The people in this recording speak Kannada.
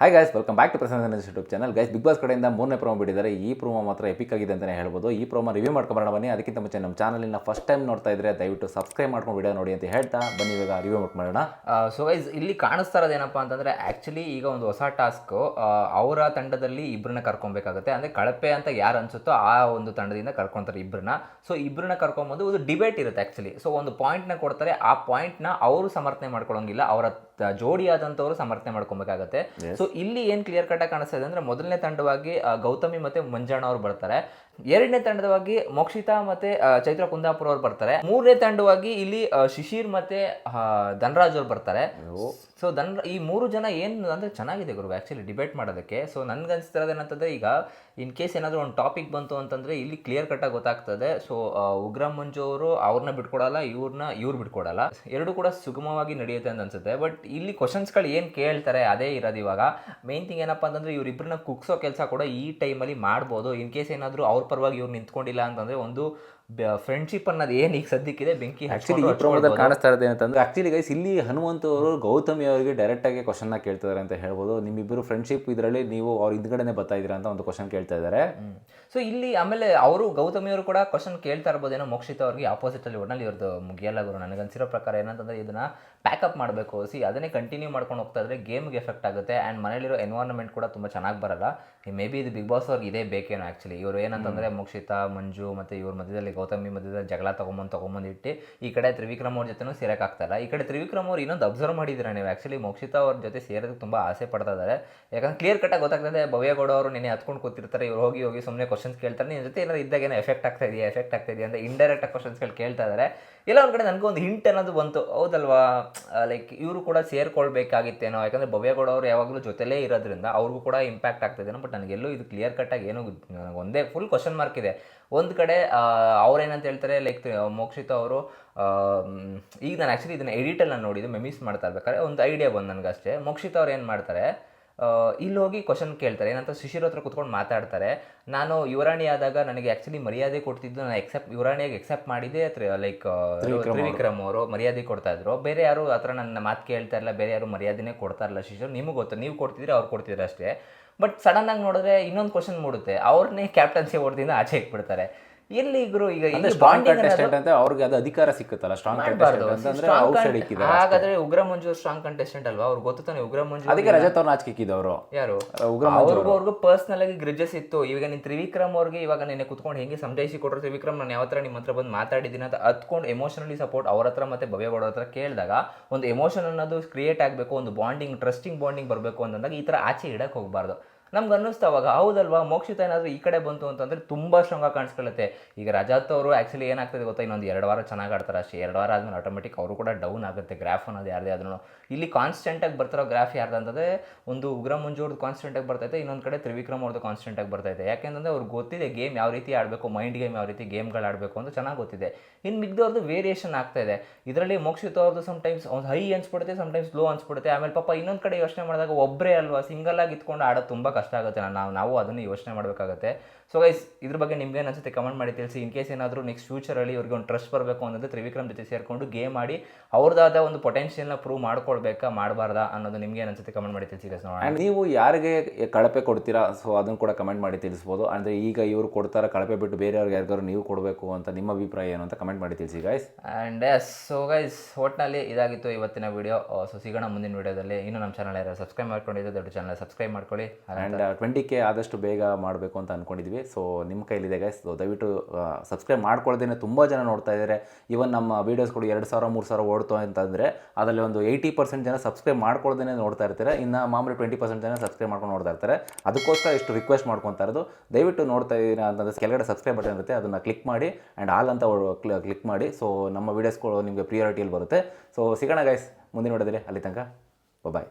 Hi guys welcome back to Prasanna YouTube channel guys big boss ಕಡೆಯಿಂದ ಮೂರನೇ ಪ್ರೋಮೋ ಬಿಟ್ಟಿದ್ದಾರೆ. ಈ ಪ್ರೋಮೋ ಮಾತ್ರ ಎಪಿಕ್ ಆಗಿದೆ ಅಂತಲೇ ಹೇಳ್ಬೋದು. ಈ ಪ್ರೋಮೋ ರಿವ್ಯೂ ಮಾಡ್ಕೊಂಬರೋಣ ಬನ್ನಿ. ಅದಕ್ಕಿಂತ ಮುಂಚೆ ನಮ್ಮ ಚಾನಲಿನ ಫಸ್ಟ್ ಟೈಮ್ ನೋಡ್ತಾ ಇದ್ರೆ ದಯವಿಟ್ಟು ಸಬ್ಸ್ಕ್ರೈಬ್ ಮಾಡ್ಕೊಂಡು ವಿಡಿಯೋ ನೋಡಿ ಅಂತ ಹೇಳ್ತಾ ಬನ್ನಿ. ಇವಾಗ ರಿವ್ಯೂ ಮಾಡ್ಕೊಳ್ಳೋಣ ಸೊ ಗೈಸ್ ಇಲ್ಲಿ ಕಾಣಿಸ್ತಾ ಇರೋದೇನಪ್ಪ ಅಂತಂದರೆ ಆ್ಯಕ್ಚುಲಿ ಈಗ ಒಂದು ಹೊಸ ಟಾಸ್ಕ್ ಅವರ ತಂಡದಲ್ಲಿ ಇಬ್ಬರನ್ನ ಕರ್ಕೊಬೇಕಾಗುತ್ತೆ. ಅಂದರೆ ಕಳಪೆ ಅಂತ ಯಾರು ಅನ್ಸುತ್ತೋ ಆ ಒಂದು ತಂಡದಿಂದ ಕರ್ಕೊತಾರೆ ಇಬ್ಬರನ್ನ ಸೊ ಇಬ್ಬರನ್ನ ಕರ್ಕೊಂಬಂದು ಒಂದು ಡಿಬೇಟ್ ಇರುತ್ತೆ ಆ್ಯಕ್ಚುಲಿ ಸೊ ಒಂದು ಪಾಯಿಂಟ್ನ ಕೊಡ್ತಾರೆ. ಆ ಪಾಯಿಂಟ್ನ ಅವರು ಸಮರ್ಥನೆ ಮಾಡ್ಕೊಳ್ಳೋಂಗಿಲ್ಲ ಅವರ ಜೋಡಿಯಾದಂಥವ್ರು ಸಮರ್ಥನೆ ಮಾಡ್ಕೊಬೇಕಾಗತ್ತೆ. ಸೊ ಇಲ್ಲಿ ಏನು ಕ್ಲಿಯರ್ ಕಟ್ಟಾಗಿ ಕಾಣಿಸ್ತಾ ಇದೆ ಅಂದರೆ ಮೊದಲನೇ ತಂಡವಾಗಿ ಗೌತಮಿ ಮತ್ತು ಮಂಜಣ್ಣ ಅವರು ಬರ್ತಾರೆ. ಎರಡನೇ ತಂಡವಾಗಿ ಮೋಕ್ಷಿತಾ ಮತ್ತೆ ಚೈತ್ರ ಕುಂದಾಪುರ ಅವ್ರು ಬರ್ತಾರೆ. ಮೂರನೇ ತಂಡವಾಗಿ ಇಲ್ಲಿ ಶಿಶಿರ್ ಮತ್ತೆ ಧನರಾಜ್ ಅವ್ರು ಬರ್ತಾರೆ. ಸೊ ಧನ್ ಈ ಮೂರು ಜನ ಏನು ಅಂದ್ರೆ ಚೆನ್ನಾಗಿದೆ ಗುರು ಆ್ಯಕ್ಚುಲಿ ಡಿಬೇಟ್ ಮಾಡೋದಕ್ಕೆ. ಸೊ ನನ್ಗೆ ಅನಿಸ್ತಿರೋದು ಏನಂತಂದ್ರೆ ಈಗ ಇನ್ ಕೇಸ್ ಏನಾದರೂ ಒಂದು ಟಾಪಿಕ್ ಬಂತು ಅಂತಂದ್ರೆ ಇಲ್ಲಿ ಕ್ಲಿಯರ್ ಕಟ್ಟಾಗಿ ಗೊತ್ತಾಗ್ತದೆ. ಸೊ ಉಗ್ರ ಮಂಜು ಅವರು ಅವ್ರನ್ನ ಬಿಟ್ಕೊಡಲ್ಲ ಇವ್ರನ್ನ ಇವ್ರು ಬಿಟ್ಕೊಡಲ್ಲ. ಎರಡು ಕೂಡ ಸುಗಮವಾಗಿ ನಡೆಯುತ್ತೆ ಅಂತ ಅನ್ಸುತ್ತೆ. ಬಟ್ ಇಲ್ಲಿ ಕ್ವಶನ್ಸ್ಗಳು ಏನು ಕೇಳ್ತಾರೆ ಅದೇ ಇರೋದು ಇವಾಗ. ಮೇನ್ ಥಿಂಗ್ ಏನಪ್ಪ ಅಂತಂದ್ರೆ ಇವ್ರಿಬ್ರನ್ನ ಕುಗ್ಸೋ ಕೆಲಸ ಕೂಡ ಈ ಟೈಮಲ್ಲಿ ಮಾಡ್ಬೋದು. ಇನ್ ಕೇಸ್ ಏನಾದರೂ ಅವ್ರ ಪರವಾಗಿ ಇವ್ರು ನಿಂತ್ಕೊಂಡಿಲ್ಲ ಅಂತಂದರೆ ಒಂದು ಫ್ರೆಂಡ್ಶಿಪ್ ಅನ್ನೋದು ಏನು ಈಗ ಸದ್ಯಕ್ಕಿದೆ ಬೆಂಕಿ ಆ್ಯಕ್ಚುಲಿ ಈ ಪ್ರಮಾಣದಲ್ಲಿ ಪ್ರೋಮೋದಲ್ಲಿ ಕಾಣಿಸ್ತಾ ಇರೋದು ಅಂತಂದ್ರೆ ಆ್ಯಕ್ಚುಲಿ ಗೈಸ್ ಇಲ್ಲಿ ಹನುಮಂತ ಅವರು ಗೌತಮಿ ಅವರಿಗೆ ಡೈರೆಕ್ಟಾಗಿ ಕ್ವಶನ್ನ ಕ್ವಶನ್ ಕೇಳ್ತಿದ್ದಾರೆ ಅಂತ ಹೇಳ್ಬೋದು. ನಿಮ್ಮಿಬ್ಬರು ಫ್ರೆಂಡ್ಶಿಪ್ ಇದರಲ್ಲಿ ನೀವು ಅವ್ರ ಹಿಂದ್ಗಡೆನೆ ಬರ್ತಾ ಇದ್ದೀರಾ ಅಂತ ಒಂದು ಕ್ವಶನ್ ಕೇಳ್ತಾ ಇದ್ದಾರೆ. ಸೊ ಇಲ್ಲಿ ಆಮೇಲೆ ಅವರು ಗೌತಮಿ ಅವರು ಕೂಡ ಕ್ವಶನ್ ಕೇಳ್ತಾ ಇರ್ಬೋದೇನೋ ಮೋಕ್ಷಿತ ಅವ್ರಿಗೆ ಆಪೋಸಿಟ್ ಅಲ್ಲಿ ಒಟ್ನಲ್ಲಿ ಇವ್ರದ್ದು ಮುಗಿಯಲ್ಲ ಗುರು. ನನಗನ್ಸಿರೋ ಪ್ರಕಾರ ಏನಂತಂದ್ರೆ ಇದನ್ನ ಪ್ಯಾಕಪ್ ಮಾಡಬೇಕು. ಸಿ ಅದನ್ನೇ ಕಂಟಿನ್ಯೂ ಮಾಡ್ಕೊಂಡು ಹೋಗ್ತಾ ಇದ್ರೆ ಗೇಮ್ಗೆ ಎಫೆಕ್ಟ್ ಆಗುತ್ತೆ ಆ್ಯಂಡ್ ಮನೇಲಿರೋ ಎನ್ವೈರನ್ಮೆಂಟ್ ಕೂಡ ತುಂಬ ಚೆನ್ನಾಗಿ ಬರಲ್ಲ. ಮೇ ಬಿ ಇದು ಬಿಗ್ ಬಾಸ್ ಅವ್ರಿಗೆ ಇದೇ ಬೇಕೇನೋ ಆ್ಯಕ್ಚುಲಿ ಇವರು ಏನಂತಂದರೆ ಮೋಕ್ಷಿತಾ ಮಂಜು ಮತ್ತು ಇವ್ರ ಮಧ್ಯದಲ್ಲಿ ಗೌತಮಿ ಮಧ್ಯದಲ್ಲಿ ಜಗಳ ತೊಗೊಂಬಂದು ತೊಗೊಂಬಂದು ಇಟ್ಟು, ಈ ಕಡೆ ತ್ರಿವಿಕ್ರಮ್ ಅವ್ರ ಜೊತೆನೂ ಸೇರೋಕ್ಕಾಗ್ತಲ್ಲ ಈ ಕಡೆ ತ್ರಿವಿಕ್ರಮ್ ಅವ್ರು ಇನ್ನೊಂದು ಅಬ್ಸರ್ವ್ ಮಾಡಿದ್ದೀರಾ ನೀವು. ಆ್ಯಕ್ಚುಲಿ ಮೋಕ್ಷಿತಾ ಅವ್ರ ಜೊತೆ ಸೇರೋದಕ್ಕೆ ತುಂಬ ಆಸೆ ಪಡ್ತಾ ಇದ್ದಾರೆ ಯಾಕಂದ್ರೆ ಕ್ಲಿಯರ್ ಕಟ್ಟಾಗಿ ಗೊತ್ತಾಗ್ತದೆ ಭವ್ಯಗೌಡ ಅವರು ನೆನೆ ಹತ್ಕೊಂಡು ಕೂತಿರ್ತಾರೆ, ಇವ್ರು ಹೋಗಿ ಹೋಗಿ ಸುಮ್ಮನೆ ಕ್ವಶನ್ಸ್ ಕೇಳ್ತಾರೆ. ನಿನ್ನ ಜೊತೆ ಏನಾದ್ರು ಇದ್ದಾಗ ಏನೋ ಎಫೆಕ್ಟ್ ಆಗ್ತಾ ಇದೆಯಾ ಎಫೆಕ್ಟ್ ಆಗ್ತಾ ಇದೆಯಾ ಅಂತ ಇಂಡೈರೆಕ್ಟ್ ಕ್ವಶನ್ಸ್ಗಳು ಕೇಳ್ತಾ ಇದ್ದಾರೆ ಇಲ್ಲ ಒಂದು ಕಡೆ ನನಗೂ ಒಂದು ಹಿಂಟ್ ಅನ್ನೋದು ಬಂತು. ಹೌದಲ್ವಾ? ಲೈಕ್ ಇವರು ಕೂಡ ಸೇರ್ಕೊಳ್ಬೇಕಾಗಿತ್ತೇನೋ. ಯಾಕಂದ್ರೆ ಭವ್ಯಗೌಡ ಅವರು ಯಾವಾಗಲೂ ಜೊತೆಲೇ ಇರೋದ್ರಿಂದ ಅವ್ರಿಗೂ ಕೂಡ ಇಂಪ್ಯಾಕ್ಟ್ ಆಗ್ತದೇನೋ ಬಟ್ ನನಗೆಲ್ಲೂ ಇದು ಕ್ಲಿಯರ್ ಕಟ್ಟಾಗಿ ಏನೋ ಒಂದೇ ಫುಲ್ ಕ್ವಶನ್ ಮಾರ್ಕ್ ಇದೆ. ಒಂದು ಕಡೆ ಅವ್ರೇನಂತ ಹೇಳ್ತಾರೆ ಲೈಕ್ ಮೋಕ್ಷಿತ ಅವರು ಈಗ ನಾನು ಆ್ಯಕ್ಚುಲಿ ಇದನ್ನು ಎಡಿಟಲ್ಲಿ ನಾನು ನೋಡಿದ್ದು ಮೆಮಿಸ್ ಮಾಡ್ತಾ ಇರ್ಬೇಕಾದ್ರೆ, ಒಂದು ಐಡಿಯಾ ಬಂದು ನನಗಷ್ಟೇ. ಮೋಕ್ಷಿತ ಅವ್ರು ಏನು ಮಾಡ್ತಾರೆ ಇಲ್ಲಿ ಹೋಗಿ ಕ್ವಶನ್ ಕೇಳ್ತಾರೆ. ಏನಂತ ಶಿಶಿರ್ ಹತ್ರ ಕುತ್ಕೊಂಡು ಮಾತಾಡ್ತಾರೆ. ನಾನು ಯುವರಾಣಿ ಆದಾಗ ನನಗೆ ಆ್ಯಕ್ಚುಲಿ ಮರ್ಯಾದೆ ಕೊಡ್ತಿದ್ದು ನಾನು ಎಕ್ಸೆಪ್ಟ್ ಯುವರಾಣಿಯಾಗಿ ಎಕ್ಸೆಪ್ಟ್ ಮಾಡಿದ್ದೆ ಲೈಕ್ ತ್ರಿವಿಕ್ರಮ್ ಅವರು. ಮರ್ಯಾದೆ ಕೊಡ್ತಾ ಇದ್ರು. ಬೇರೆ ಯಾರು ಆ ಥರ ನನ್ನ ಮಾತು ಕೇಳ್ತಾ ಇಲ್ಲ ಬೇರೆ ಯಾರು ಮರ್ಯಾದೆನೇ ಕೊಡ್ತಾ ಇಲ್ಲ ಶಿಶಿರ್ ನಿಮಗೆ ಗೊತ್ತು ನೀವು ಕೊಡ್ತಿದ್ರೆ ಅವ್ರು ಕೊಡ್ತಿದ್ರೆ ಅಷ್ಟೇ. ಬಟ್ ಸಡನ್ ಆಗಿ ನೋಡಿದ್ರೆ ಇನ್ನೊಂದು ಕ್ವಶನ್ ಮೂಡುತ್ತೆ. ಅವ್ರನ್ನೇ ಕ್ಯಾಪ್ಟನ್ಸಿ ಹೊಡೆದಿಂದ ಆಚೆ ಇಟ್ಬಿಡ್ತಾರೆ. ಎಲ್ಲಿ ಗುರು ಈಗ ಅಂದ್ರೆ ಇಲ್ಲಿ ಸ್ಟ್ರಾಂಗ್ ಕಂಟೆಸ್ಟೆಂಟ್ ಅಂತ ಅವ್ರಿಗೆ ಅದು ಅಧಿಕಾರ ಸಿಕ್ಕುತ್ತಲ್ಲ ಸ್ಟ್ರಾಂಗ್. ಕಂಟೆಸ್ಟೆಂಟ್ ಇಕ್ಕಿದ್ದಾರೆ ಹಾಗಾದ್ರೆ ಉಗ್ರ ಮಂಜು ಸ್ಟ್ರಾಂಗ್ ಕಂಟೆಸ್ಟೆಂಟ್ ಅಲ್ವಾ? ಅವ್ರು ಗೊತ್ತು ತಾನೆ ಉಗ್ರ ಮಂಜು ಅದಕ್ಕೆ ರಜತ್ ಅವ್ರನ್ನ ಹಾಕಿಕ್ಕಿದವರು ಯಾರು? ಉಗ್ರ ಅವ್ರಿಗೂ ಅವ್ರಿಗೂ ಪರ್ಸ್ನಲ್ ಆಗಿ ಗ್ರಿಜಸ್ ಇತ್ತು ಇವಾಗ ನೀನು ತ್ರಿವಿಕ್ರಮ್ ಅವ್ರಿಗೆ ಇವಾಗ ನೆನೆ ಕುತ್ಕೊಂಡು ಹೆಂಗೆ ಸಮಜಾಯಿಸಿ ಕೊಟ್ಟರು ತ್ರಿವಿಕ್ರಮ್ ನಾನು ಯಾವ ನಿಮ್ಮ ಹತ್ರ ಬಂದು ಮಾತಾಡಿದ್ದೀನಿ ಅಂತ ಹತ್ಕೊಂಡು ಎಮೋಷನಲಿ ಸಪೋರ್ಟ್ ಅವ್ರ ಹತ್ರ ಮತ್ತೆ ಭವ್ಯಗೌಡ ಹತ್ರ ಕೇಳಿದಾಗ ಒಂದು ಎಮೋಷನ್ ಅನ್ನೋದು ಕ್ರಿಯೇಟ್ ಆಗಬೇಕು ಒಂದು ಬಾಂಡಿಂಗ್ ಟ್ರಸ್ಟಿಂಗ್ ಬಾಂಡಿಂಗ್ ಬರಬೇಕು ಅಂತಂದಾಗ ಈ ಥರ ಆಚೆ ಇಡಕ್ಕೆ ಹೋಗಬಾರ್ದು. ನಮ್ಗೆ ಅನ್ನಿಸ್ತು ಅವಾಗ, ಹೌದಲ್ವಾ, ಮೋಕ್ಷಿತ ಏನಾದರೂ ಈ ಕಡೆ ಬಂತು ಅಂತಂದರೆ ತುಂಬ ಸ್ಟ್ರಾಂಗ್ ಕಾಣಿಸ್ಕೊಳ್ಳುತ್ತೆ. ಈಗ ರಜಾತ್ ಅವರು ಆ್ಯಕ್ಚುಲಿ ಏನಾಗ್ತದೆ ಗೊತ್ತಾ? ಇನ್ನೊಂದು ಎರಡು ವಾರ ಚೆನ್ನಾಗಿ ಆಡ್ತಾರೆ ಅಷ್ಟೇ. ಎರಡು ವಾರ ಆದಮೇಲೆ ಆಟೋಮೆಟಿಕ್ ಅವರು ಕೂಡ ಡೌನ್ ಆಗುತ್ತೆ ಗ್ರಾಫ್ ಅನ್ನೋದು ಯಾರದೇ ಆದ್ರೂ ಇಲ್ಲಿ ಕಾನ್ಸ್ಟೆಂಟಾಗಿ ಬರ್ತಿರೋ ಗ್ರಾಫ್ ಯಾರ್ದು ಒಂದು ಉಗ್ರ ಮುಂಜೂರ್ದು ಕಾನ್ಸ್ಟೆಂಟಾಗಿ ಬರ್ತೈತೆ ಇನ್ನೊಂದು ಕಡೆ ತ್ರಿವಿಕ್ರಮ್ ಅವ್ರದ್ದು ಕಾನ್ಸ್ಟೆಂಟಾಗಿ ಬರ್ತೈತೆ ಯಾಕೆಂದರೆ ಅವ್ರಿಗೆ ಗೊತ್ತಿದೆ ಗೇಮ್ ಯಾವ ರೀತಿ ಆಡಬೇಕು ಮೈಂಡ್ ಗೇಮ್ ಯಾವ ರೀತಿ ಗೇಮ್ಗಳು ಆಡಬೇಕು ಅಂತ ಚೆನ್ನಾಗಿ ಗೊತ್ತಿದೆ. ಇನ್ನು ಮಿಗ್ದವ್ರದ್ದು ವೇರಿಯೇಷನ್ ಆಗ್ತಾ ಇದೆ. ಇದರಲ್ಲಿ ಮೋಕ್ಷಿತ ಅವ್ರದ್ದು ಸಮ್ಟೈಮ್ಸ್ ಒಂದು ಹೈ ಅನ್ಸ್ಬಿಡುತ್ತೆ ಸಮ್ಟೈಮ್ಸ್ ಲೋ ಅನ್ಸ್ಬಿಡುತ್ತೆ. ಆಮೇಲೆ ಪಾಪ ಇನ್ನೊಂದು ಕಡೆ ಯೋಚನೆ ಮಾಡಿದಾಗ ಒಬ್ಬರೇ ಅಲ್ವಾ ಸಿಂಗಲ್ ಆಗಿ ಇತ್ಕೊಂಡು ಆಡೋದು ತುಂಬ ಕಷ್ಟ. ಆಗುತ್ತೆ ನಾವು ನಾವು ಅದನ್ನು ಯೋಚನೆ ಮಾಡಬೇಕಾಗುತ್ತೆ. ಸೊ ಗೈಸ್ ಇದ್ರ ಬಗ್ಗೆ ನಿಮ್ಗೆ ಏನು ಅನ್ಸುತ್ತೆ ಕಮೆಂಟ್ ಮಾಡಿ ತಿಳಿಸಿ. ಇನ್ ಕೇಸ್ ಏನಾದರೂ ನೆಕ್ಸ್ಟ್ ಫ್ಯೂಚರಲ್ಲಿ ಇವ್ರಿಗೆ ಒಂದು ಟ್ರಸ್ಟ್ ಬರಬೇಕು ಅನ್ನೋದು ತ್ರಿವಿಕ್ರಮ್ ಜೊತೆ ಸೇರಿಕೊಂಡು ಗೇಮ್ ಆಡಿ ಅವ್ರದ್ದಾದ ಒಂದು ಪೊಟೆನ್ಷಿಯಲ್ನ ಪ್ರೂವ್ ಮಾಡ್ಕೊಳ್ಬೇಕಾ ಮಾಡಬಾರ್ದಾ ಅನ್ನೋದು ನಿಮ್ಗೆ ಏನು ಅನ್ಸುತ್ತೆ ಕಮೆಂಟ್ ಮಾಡಿ ತಿಳಿಸಿ ಗೈಸ್ ಆ್ಯಂಡ್ ನೀವು ಯಾರಿಗೆ ಕಳಪೆ ಕೊಡ್ತೀರಾ ಸೊ ಅದನ್ನು ಕೂಡ ಕಮೆಂಟ್ ಮಾಡಿ ತಿಳಿಸ್ಬೋದು. ಅಂದರೆ ಈಗ ಇವರು ಕೊಡ್ತಾರೆ ಕಳಪೆ ಬಿಟ್ಟು ಬೇರೆಯವ್ರಿಗೆ ಯಾರಿಗಾದ್ರು ನೀವು ಕೊಡಬೇಕು ಅಂತ ನಿಮ್ಮ ಅಭಿಪ್ರಾಯ ಏನು ಅಂತ ಕಮೆಂಟ್ ಮಾಡಿ ತಿಳಿಸಿ guys and yes so guys ಒಟ್ಟಿನಲ್ಲಿ ಇದಾಗಿತ್ತು ಇವತ್ತಿನ ವಿಡಿಯೋ ಸೊ ಸಿಗೋಣ ಮುಂದಿನ ವಿಡಿಯೋದಲ್ಲಿ ಇನ್ನೂ ನಮ್ಮ ಚಾನಲ್ ಯಾರು ಸಬ್ಸ್ಕ್ರೈಬ್ ಮಾಡ್ಕೊಂಡಿದ್ದು ದೊಡ್ಡ ಚಾನಲ್ ಸಬ್ಸ್ಕ್ರೈಬ್ ಮಾಡ್ಕೊಳ್ಳಿ. ಆ್ಯಂಡ್ ಟ್ವೆಂಟಿ ಕೆ ಆದಷ್ಟು ಬೇಗ ಮಾಡಬೇಕು ಅಂತ ಅಂದ್ಕೊಂಡಿದ್ವಿ ಸೊ ನಿಮ್ಮ ಕೈಲಿದೆ ಗೈಸ್ ಸೊ ದಯವಿಟ್ಟು ಸಬ್ಸ್ಕ್ರೈಬ್ ಮಾಡ್ಕೊಳ್ದೇನೆ ತುಂಬ ಜನ ನೋಡ್ತಾ ಇದ್ದಾರೆ. ಈವನ್ ನಮ್ಮ ವೀಡಿಯೋಸ್ಗಳು ಎರಡು ಸಾವಿರ, ಮೂರು ಸಾವಿರ ಓಡ್ತು ಅಂತಂದರೆ, ಅದರಲ್ಲಿ ಒಂದು ಏಯ್ಟಿ ಪರ್ಸೆಂಟ್ ಜನ ಸಬ್ಸ್ಕ್ರೈಬ್ ಮಾಡ್ಕೊಳ್ದೇನೆ ನೋಡ್ತಾ ಇರ್ತಾರೆ. ಇನ್ನು ಮಾಮೂಲಿ ಟ್ವೆಂಟಿ ಪರ್ಸೆಂಟ್ ಜನ ಸಬ್ಸ್ಕ್ರೈಬ್ ಮಾಡ್ಕೊಂಡು ನೋಡ್ತಾ ಇರ್ತಾರೆ. ಅದಕ್ಕೋಸ್ಕರ ಇಷ್ಟು ರಿಕ್ವೆಸ್ಟ್ ಮಾಡ್ಕೊತಾ ಇರೋದು. ದಯವಿಟ್ಟು ನೋಡ್ತಾ ಇದ್ದೀರಾ ಅಂತಂದರೆ, ಕೆಳಗಡೆ ಸಬ್ಸ್ಕ್ರೈಬ್ ಬಟನ್ ಇರುತ್ತೆ. ಅದನ್ನು ಕ್ಲಿಕ್ ಮಾಡಿ ಆ್ಯಂಡ್ ಆಲ್ ಅಂತ ಕ್ಲಿಕ್ ಮಾಡಿ. ಸೊ ನಮ್ಮ ವೀಡಿಯೋಸ್ಗಳು ನಿಮಗೆ ಪ್ರಿಯಾರಿಟಿಯಲ್ಲಿ ಬರುತ್ತೆ. ಸೊ ಸಿಗೋಣ ಗೈಸ್ ಮುಂದಿನ ನೋಡಿದ್ರೆ ಅಲ್ಲಿ ತನಕ. ಬಾಯ್